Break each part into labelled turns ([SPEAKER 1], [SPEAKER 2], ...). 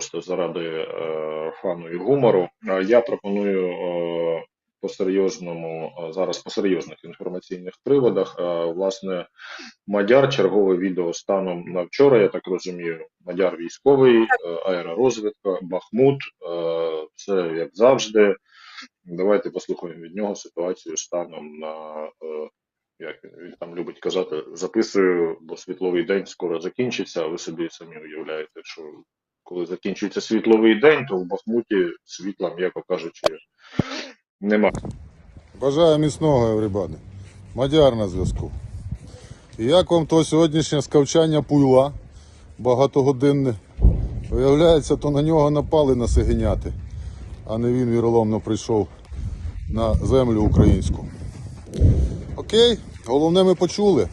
[SPEAKER 1] просто заради е, фану і гумору. Е, Я пропоную е, по серйозному зараз по серйозних інформаційних приводах. Е, Власне, Мадяр, чергове відео станом на вчора, я так розумію. Мадяр військовий, е, аеророзвідка, Бахмут. е, Це як завжди. Давайте послухаємо від нього ситуацію станом на е, як він там любить казати, записую, бо світловий день скоро закінчиться, а ви собі самі уявляєте, що коли закінчується світловий день, то в Бахмуті світла, м'яко кажучи, нема.
[SPEAKER 2] Бажаю міцного, everybody. Мадяр на зв'язку. Як вам то сьогоднішнє скавчання пуйла багатогодинне? Виявляється, то на нього напали на сигеняти, а не він віроломно прийшов на землю українську. Окей, головне ми почули.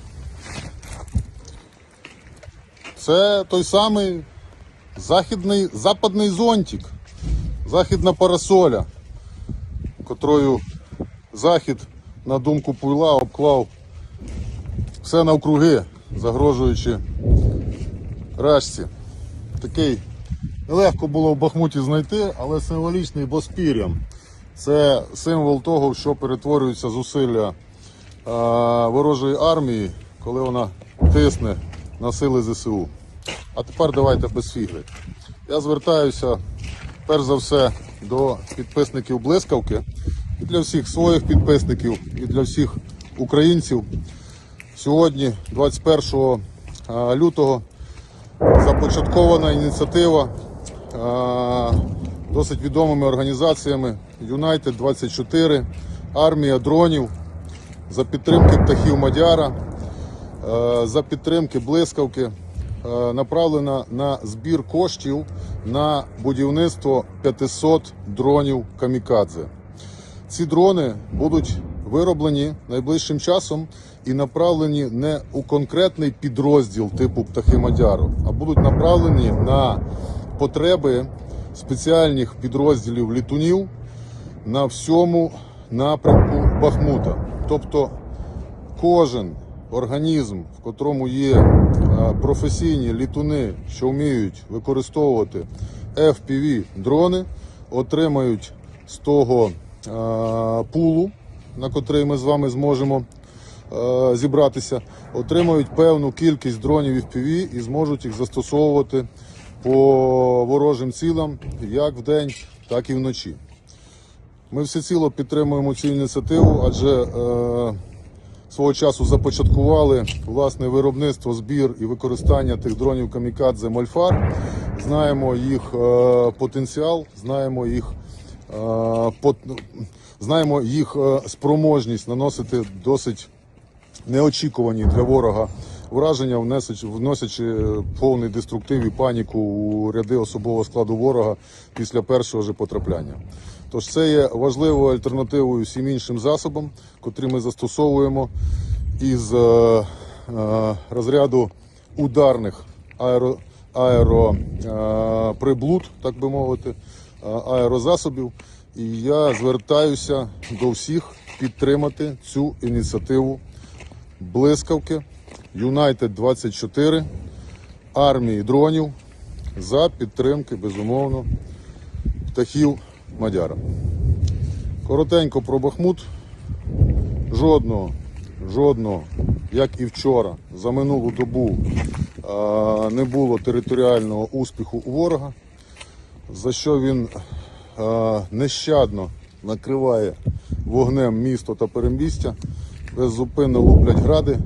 [SPEAKER 2] Це той самий західний, западний зонтик, західна парасоля, котрою Захід, на думку Пуйла, обклав все навкруги, загрожуючи рашці. Такий нелегко було в Бахмуті знайти, але символічний боспір'ям. Це символ того, що перетворюються зусилля е, ворожої армії, коли вона тисне на сили ЗСУ. А тепер давайте без фігли. Я звертаюся перш за все до підписників блискавки і для всіх своїх підписників, і для всіх українців. Сьогодні, 21 лютого, започаткована ініціатива досить відомими організаціями United 24, армія дронів за підтримки птахів Мадяра, е, за підтримки блискавки е, направлена на збір коштів на будівництво 500 дронів камікадзе. Ці дрони будуть вироблені найближчим часом і направлені не у конкретний підрозділ типу птахи Мадяру, а будуть направлені на потреби спеціальних підрозділів літунів на всьому напрямку Бахмута. Тобто кожен організм, в котрому є е, професійні літуни, що вміють використовувати FPV дрони, отримають з того е, пулу, на котрий ми з вами зможемо е, зібратися, отримають певну кількість дронів FPV і зможуть їх застосовувати по ворожим цілам як вдень, так і вночі. Ми всеціло підтримуємо цю ініціативу, адже е, свого часу започаткували власне виробництво, збір і використання тих дронів Камікадзе Мольфар. Знаємо їх е, потенціал, знаємо їх, е, знаємо їх е, спроможність наносити досить неочікувані для ворога враження, внесич- вносячи повний деструктив і паніку у ряди особового складу ворога після першого же потрапляння. Тож це є важливою альтернативою всім іншим засобам, котрі ми застосовуємо із е, е, розряду ударних аеро, аеро е, так би мовити, е, аерозасобів. І я звертаюся до всіх підтримати цю ініціативу блискавки United 24 армії дронів за підтримки, безумовно, птахів Мадяра. Коротенько про Бахмут. Жодного, жодного, як і вчора, за минулу добу не було територіального успіху у ворога, за що він нещадно накриває вогнем місто та перемістя, беззупинно луплять гради,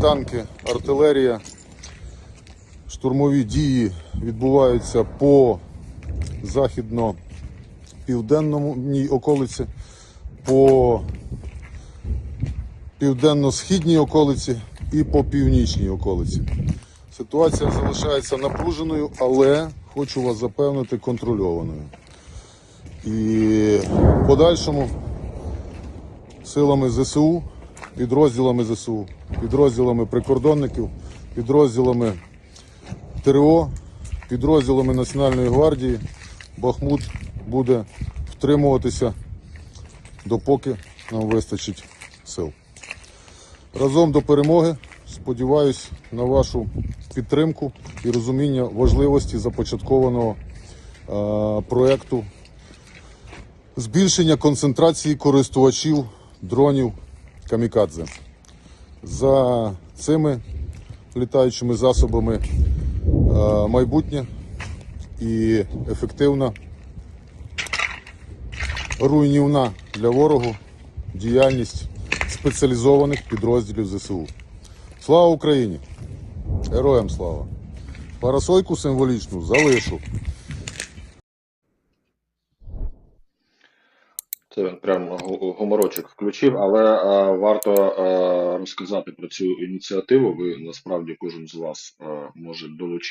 [SPEAKER 2] танки, артилерія, штурмові дії відбуваються по західно-південній околиці, по південно-східній околиці і по північній околиці. Ситуація залишається напруженою, але хочу вас запевнити контрольованою. І в подальшому силами ЗСУ, підрозділами ЗСУ, підрозділами прикордонників, підрозділами ТРО, підрозділами Національної гвардії Бахмут буде втримуватися, допоки нам вистачить сил. Разом до перемоги. Сподіваюсь на вашу підтримку і розуміння важливості започаткованого е, проекту збільшення концентрації користувачів дронів камікадзе. За цими літаючими засобами е, майбутнє і ефективна, руйнівна для ворогу діяльність спеціалізованих підрозділів ЗСУ. Слава Україні! Героям слава! Парасойку символічну залишу.
[SPEAKER 1] Це він прям гу- гуморочок включив, але е, варто е, розказати про цю ініціативу. Ви насправді кожен з вас е, може долучитися.